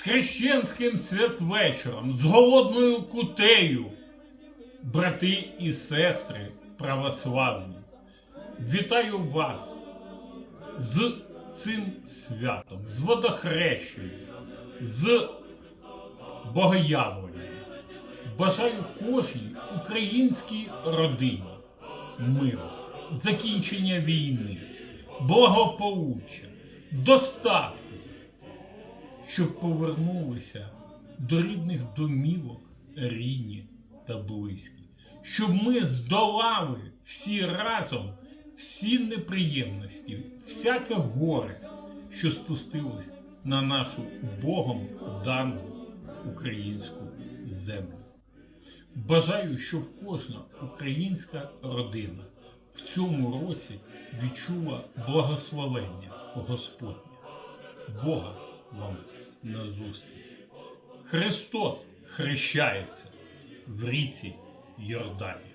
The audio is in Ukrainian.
з хрещенським святвечором, з голодною кутею, брати і сестри православні. Вітаю вас з цим святом, з водохрещею, з богоявленням. Бажаю кожній українській родині миру, закінчення війни, благополуччя, достатку, щоб повернулися до рідних домівок рідні та близькі, щоб ми здолали всі разом всі неприємності, всяке горе, що спустилось на нашу Богом дану українську землю. Бажаю, щоб кожна українська родина в цьому році відчула благословення Господнє. Бога вам назустріч. Христос хрещається в ріці Йордані.